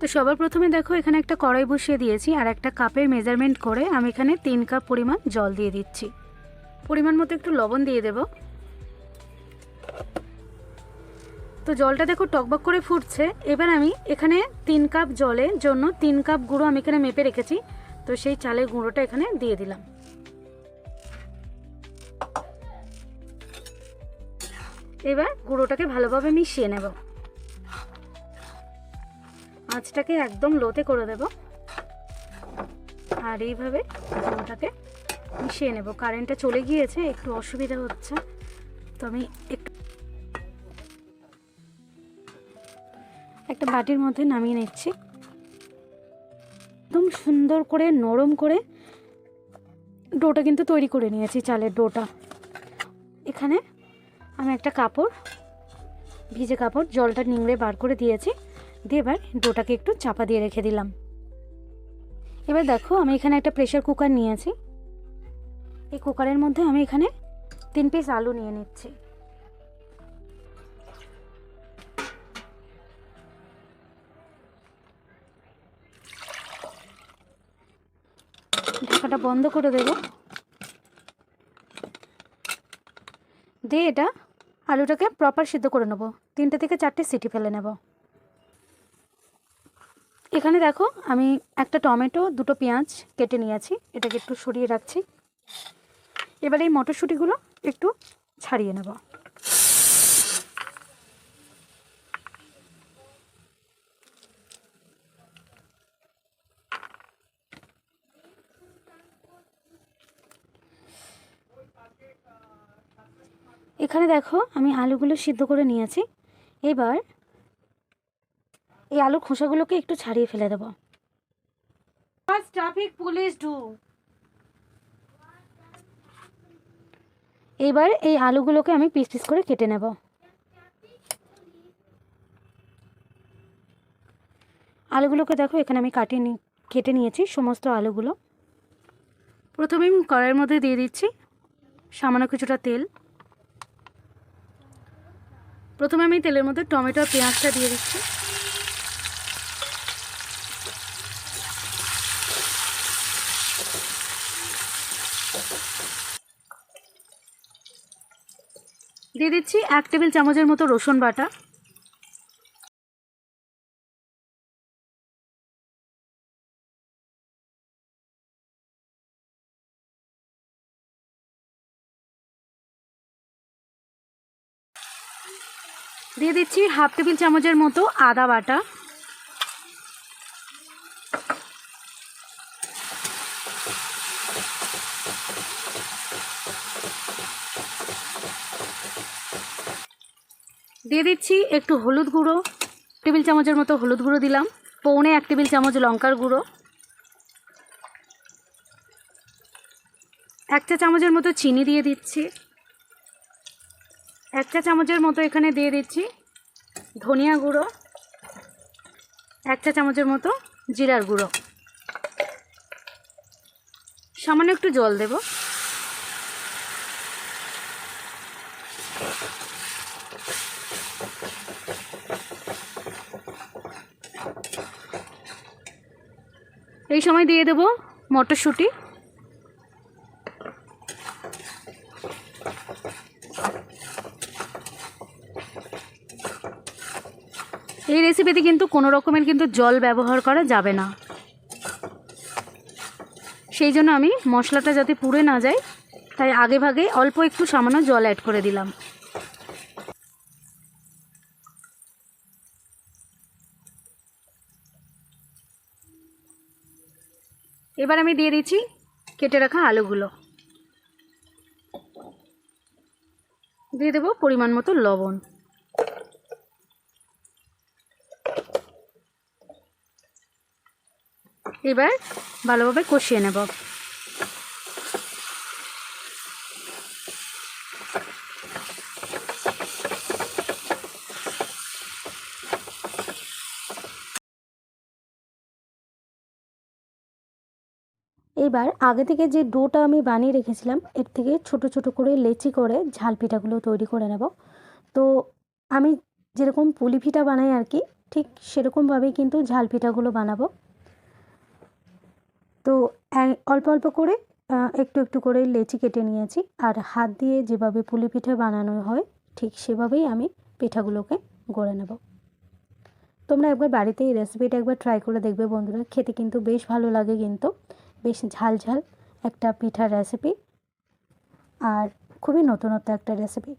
তো সবার প্রথমে দেখো, এখানে একটা কড়াই বসিয়ে দিয়েছি আর একটা কাপের মেজারমেন্ট করে আমি এখানে তিন কাপ পরিমাণ জল দিয়ে দিচ্ছি। পরিমাণ মতো একটু লবণ দিয়ে দেব। তো জলটা দেখো টকবক করে ফুটছে। এবার আমি এখানে তিন কাপ জলের জন্য তিন কাপ গুঁড়ো আমি এখানে মেপে রেখেছি। তো সেই চালের গুঁড়োটা এখানে দিয়ে দিলাম। এবার গুঁড়োটাকে ভালোভাবে মিশিয়ে নেব। আঁচটাকে একদম লোতে করে দেব। আর এইভাবে গুঁড়োটাকে মিশিয়ে নেব। কারেন্টটা চলে গিয়েছে, একটু অসুবিধা হচ্ছে। তো আমি একটু একটা বাটির মধ্যে নামিয়ে নিচ্ছি। একদম সুন্দর করে, নরম করে ডোটা কিন্তু তৈরি করে নিয়েছি, চালের ডোটা। এখানে আমি একটা কাপড়, ভিজে কাপড়, জলটা নিংড়ে বার করে দিয়েছি। দিয়ে এবার ডোটাকে একটু চাপা দিয়ে রেখে দিলাম। এবার দেখো, আমি এখানে একটা প্রেশার কুকার নিয়েছি। এই কুকারের মধ্যে আমি এখানে তিন পিস আলু নিয়ে নিচ্ছি। ঢাকাটা বন্ধ করে দেব। দিয়ে এটা আলুটাকে প্রপার সিদ্ধ করে নেব। তিনটে থেকে চারটে সিটি ফেলে নেব। এখানে দেখো, আমি একটা টমেটো, দুটো পেঁয়াজ কেটে নিয়েছি, এটাকে একটু সরিয়ে রাখছি। এবার এই মটরশুঁটিগুলো একটু ছাড়িয়ে নেব। এখানে দেখো, আমি আলুগুলো সিদ্ধ করে নিয়েছি। এবার এই আলুর খোসাগুলোকে একটু ছাড়িয়ে ফেলে দেবো। ট্রাফিক পুলিশ ডু এবার এই আলুগুলোকে আমি পিস পিস করে কেটে নেব। আলুগুলোকে দেখো এখানে আমি কাটিয়ে নি কেটে নিয়েছি সমস্ত আলুগুলো। প্রথমে আমি কড়াইয়ের মধ্যে দিয়ে দিচ্ছি সামান্য কিছুটা তেল। প্রথমে আমি তেলের মধ্যে টমেটো আর পেঁয়াজটা দিয়ে দিচ্ছি। দিয়ে দিচ্ছি এক টেবিল চামচের মতো রসুন বাটা। দিয়ে দিচ্ছি হাফ টেবিল চামচের মতো আদা বাটা। দিয়ে দিচ্ছি একটু হলুদ গুঁড়ো, টেবিল চামচের মতো হলুদ গুঁড়ো দিলাম। পৌনে এক টেবিল চামচ লঙ্কার গুঁড়ো। এক চা চামচের মতো চিনি দিয়ে দিচ্ছি। এক চা চামচের মতো এখানে দিয়ে দিচ্ছি ধনিয়া গুঁড়ো। এক চা চামচের মতো জিরার গুঁড়ো। সামান্য একটু জল দেব। এই সময় দিয়ে দেব মটরশুঁটি। এই রেসিপিতে কিন্তু কোনো রকমের কিন্তু জল ব্যবহার করা যাবে না। সেই জন্য আমি মশলাটা যাতে পুড়ে না যায়, তাই আগে ভাগে অল্প একটু সামান্য জল অ্যাড করে দিলাম। এবার আমি দিয়ে দিচ্ছি কেটে রাখা আলুগুলো। দিয়ে দেবো পরিমাণ মতো লবণ। এবার ভালোভাবে কষিয়ে নেব। এইবার আগে থেকে যে ডোটা আমি বানিয়ে রেখেছিলাম, এর থেকে ছোট ছোট করে লেচি করে ঝাল পিঠাগুলো তৈরি করে নেব। তো আমি যেরকম পুলি পিঠা বানাই আর কি, ঠিক সেরকমভাবেই কিন্তু ঝাল পিঠাগুলো বানাবো। তো অল্প অল্প করে একটু একটু করে লেচি কেটে নিয়েছি আর হাত দিয়ে যেভাবে পুলি পিঠে বানানো হয়, ঠিক সেভাবেই আমি পিঠাগুলোকে গড়ে নেব। তোমরা একবার বাড়িতে এই রেসিপিটা একবার ট্রাই করে দেখবে বন্ধুরা, খেতে কিন্তু বেশ ভালো লাগে কিন্তু। বেশ ঝাল ঝাল একটা পিঠার রেসিপি আর খুবই নতুনত্ব একটা রেসিপি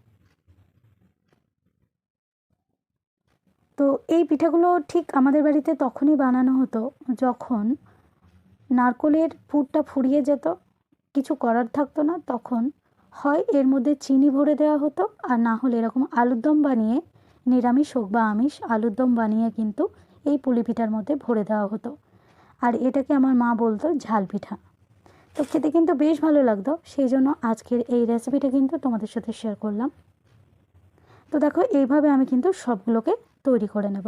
তো এই পিঠাগুলো ঠিক আমাদের বাড়িতে তখনই বানানো হতো যখন নারকোলের পুরটা ফুরিয়ে যেত, কিছু করার থাকতো না, তখন হয় এর মধ্যে চিনি ভরে দেওয়া হতো আর না হলে এরকম আলুর দম বানিয়ে, নিরামিষ হোক বা আমিষ, আলুর দম বানিয়ে কিন্তু এই পুলি পিঠার মধ্যে ভরে দেওয়া হতো। আর এটাকে আমার মা বলতো ঝাল পিঠা। তো খেতে কিন্তু বেশ ভালো লাগতো, সেই জন্য আজকের এই রেসিপিটা কিন্তু তোমাদের সাথে শেয়ার করলাম। তো দেখো, এইভাবে আমি কিন্তু সবগুলোকে তৈরি করে নেব।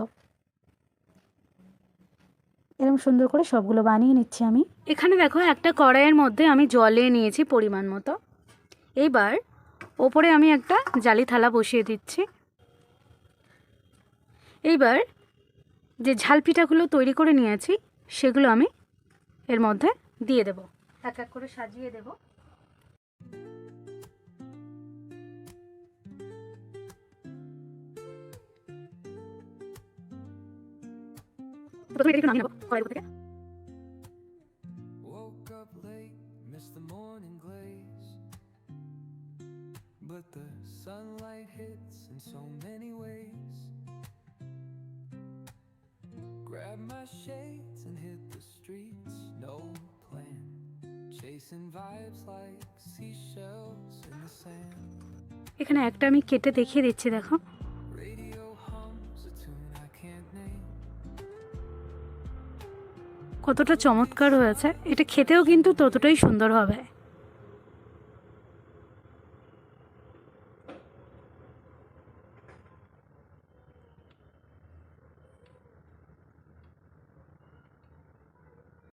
এরকম সুন্দর করে সবগুলো বানিয়ে নিচ্ছি আমি। এখানে দেখো, একটা কড়াইয়ের মধ্যে আমি জলে নিয়েছি পরিমাণ মতো। এইবার ওপরে আমি একটা জালি থালা বসিয়ে দিচ্ছি। এইবার যে ঝাল পিঠাগুলো তৈরি করে নিয়েছি সেগুলো আমি এর মধ্যে দিয়ে দেব এক এক করে সাজিয়ে দেব. But the sunlight hits in so many ways. Grab my shades and hit the streets, no plan. Chasing vibes like seashells in the sand. এখানে একটা আমি কেটে দেখিয়ে দিচ্ছি দেখো. কতটা চমৎকার হয়েছে এটা খেতেও কিন্তু ততটাই সুন্দর হবে